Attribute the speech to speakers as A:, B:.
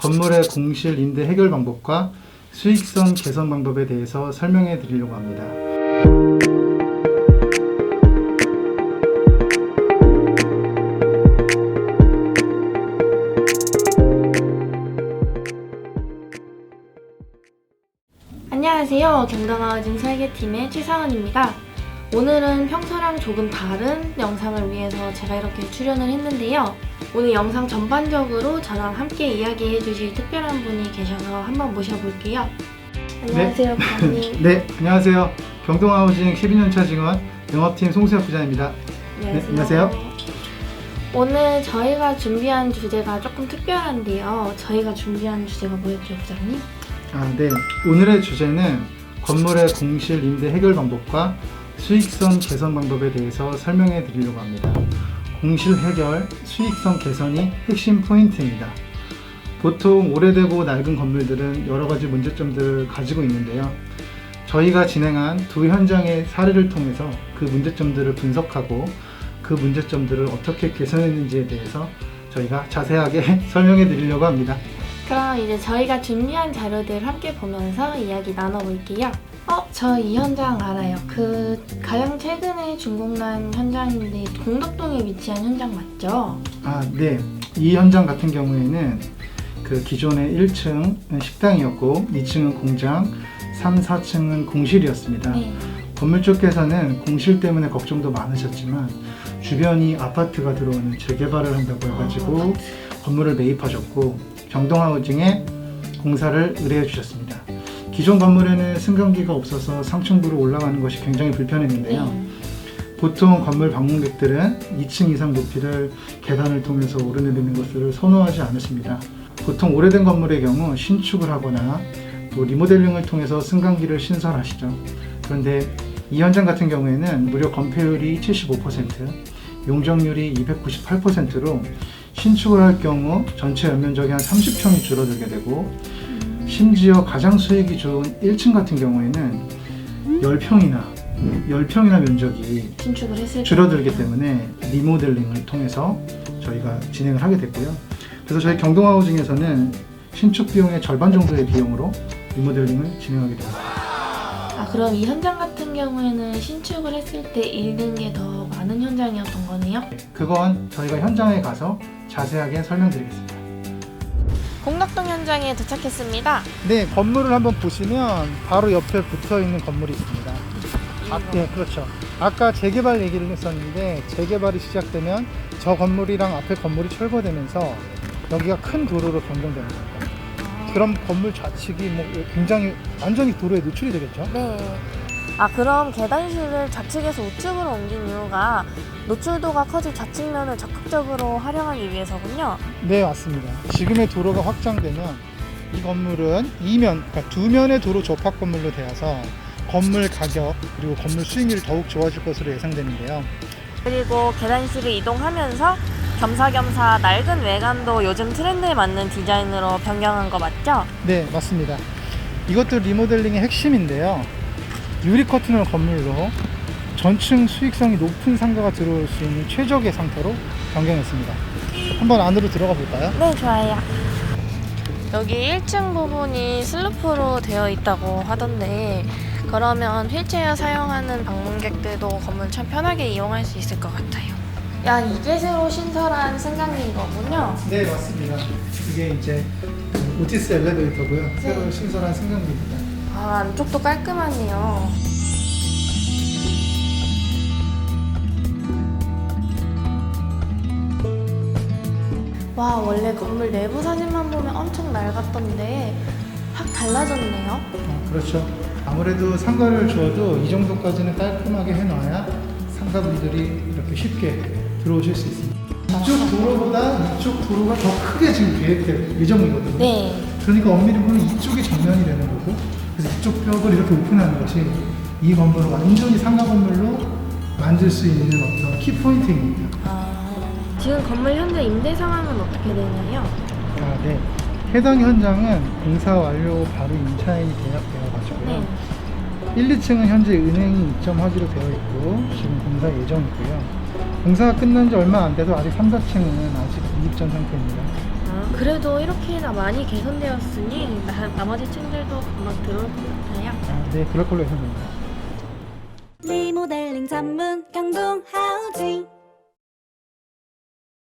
A: 건물의 공실 임대 해결 방법과 수익성 개선 방법에 대해서 설명해 드리려고 합니다.
B: 안녕하세요. 경동하우징 설계팀의 최상은입니다. 오늘은 평소랑 조금 다른 영상을 위해서 제가 이렇게 출연을 했는데요. 오늘 영상 전반적으로 저랑 함께 이야기해 주실 특별한 분이 계셔서 한번 모셔볼게요. 안녕하세요, 부장님.
A: 네, 안녕하세요. 경동하우징 12년차 직원 영업팀 송수혁 부장입니다. 네, 안녕하세요.
B: 오늘 저희가 준비한 주제가 조금 특별한데요. 저희가 준비한 주제가 뭐였죠, 부장님?
A: 아, 네. 오늘의 주제는 건물의 공실 임대 해결 방법과 수익성 개선 방법에 대해서 설명해 드리려고 합니다. 공실 해결, 수익성 개선이 핵심 포인트입니다. 보통 오래되고 낡은 건물들은 여러 가지 문제점들을 가지고 있는데요. 저희가 진행한 두 현장의 사례를 통해서 그 문제점들을 분석하고 그 문제점들을 어떻게 개선했는지에 대해서 저희가 자세하게 설명해 드리려고 합니다.
B: 그럼 이제 저희가 준비한 자료들 함께 보면서 이야기 나눠볼게요. 어, 저 이 현장 알아요. 그 가장 최근에 준공난 현장인데 공덕동에 위치한 현장 맞죠?
A: 아, 네. 이 현장 같은 경우에는 그 기존의 1층 식당이었고 2층은 공장, 3, 4층은 공실이었습니다.
B: 네.
A: 건물 쪽에서는 공실 때문에 걱정도 많으셨지만 주변이 아파트가 들어오는 재개발을 한다고 해가지고 건물을 매입하셨고 경동하우징에 공사를 의뢰해 주셨습니다. 기존 건물에는 승강기가 없어서 상층부로 올라가는 것이 굉장히 불편했는데요.
B: 네.
A: 보통 건물 방문객들은 2층 이상 높이를 계단을 통해서 오르내리는 것을 선호하지 않으십니다. 보통 오래된 건물의 경우 신축을 하거나 또 리모델링을 통해서 승강기를 신설하시죠. 그런데 이 현장 같은 경우에는 무려 건폐율이 75%, 용적률이 298%로 신축을 할 경우 전체 연면적이 한 30평이 줄어들게 되고 심지어 가장 수익이 좋은 1층 같은 경우에는 10평이나 10평이나 면적이
B: 신축을 했을
A: 줄어들기
B: 때
A: 때문에 리모델링을 통해서 저희가 진행을 하게 됐고요. 그래서 저희 경동하우징에서는 신축 비용의 절반 정도의 비용으로 리모델링을 진행하게 됩니다.
B: 아, 그럼 이 현장 같은 경우에는 신축을 했을 때 잃는 게 더 많은 현장이었던 거네요?
A: 그건 저희가 현장에 가서 자세하게 설명드리겠습니다.
B: 공덕동 현장에 도착했습니다.
A: 네, 건물을 한번 보시면 바로 옆에 붙어 있는 건물이 있습니다. 아, 네, 그렇죠. 아까 재개발 얘기를 했었는데 재개발이 시작되면 저 건물이랑 앞에 건물이 철거되면서 여기가 큰 도로로 변경되는 겁니다. 그럼 건물 좌측이 뭐 굉장히 완전히 도로에 노출이 되겠죠?
B: 네. 아 그럼 계단실을 좌측에서 우측으로 옮긴 이유가 노출도가 커질 좌측면을 적극적으로 활용하기 위해서군요.
A: 네, 맞습니다. 지금의 도로가 확장되면 이 건물은 이면, 그러니까 두 면의 도로 접합 건물로 되어서 건물 가격 그리고 건물 수익률이 더욱 좋아질 것으로 예상되는데요.
B: 그리고 계단실을 이동하면서 겸사겸사 낡은 외관도 요즘 트렌드에 맞는 디자인으로 변경한 거 맞죠?
A: 네, 맞습니다. 이것도 리모델링의 핵심인데요. 유리 커튼을 건물로 전층 수익성이 높은 상가가 들어올 수 있는 최적의 상태로 변경했습니다. 한번 안으로 들어가 볼까요?
B: 네, 좋아요. 여기 1층 부분이 슬루프로 되어 있다고 하던데 그러면 휠체어 사용하는 방문객들도 건물 참 편하게 이용할 수 있을 것 같아요. 야, 이게 새로 신설한 승강기인 거군요.
A: 네, 맞습니다. 이게 이제 오티스 엘리베이터고요. 새로 신설한 승강기입니다.
B: 아, 안쪽도 깔끔하네요. 와, 원래 건물 내부 사진만 보면 엄청 낡았던데 확 달라졌네요.
A: 어, 그렇죠. 아무래도 상가를 주어도 이 정도까지는 깔끔하게 해놔야 상가분들이 이렇게 쉽게 들어오실 수 있습니다. 이쪽 도로보다 이쪽 도로가 더 크게 지금 계획될 예정이거든요.
B: 네.
A: 그러니까 엄밀히 보면 이쪽이 정면이 되는 거고 이쪽 벽을 이렇게 오픈하는 것이 이 건물을 완전히 상가 건물로 만들 수 있는 어떤 키포인트입니다.
B: 아, 지금 건물 현재 임대 상황은 어떻게 되나요?
A: 아, 네. 해당 현장은 공사 완료 바로 임차인이 계약되어가지고요.
B: 네.
A: 1, 2층은 현재 은행이 입점하기로 되어 있고 지금 공사 예정이고요. 공사가 끝난 지 얼마 안 돼도 아직 3, 4층은 아직 미입전 상태입니다.
B: 아, 그래도 이렇게나 많이 개선되었으니 나, 나머지 층들도 금방 들어올 것 같아요.
A: 아, 네, 그럴 걸로 예상됩니다.
C: 리모델링 전문 경동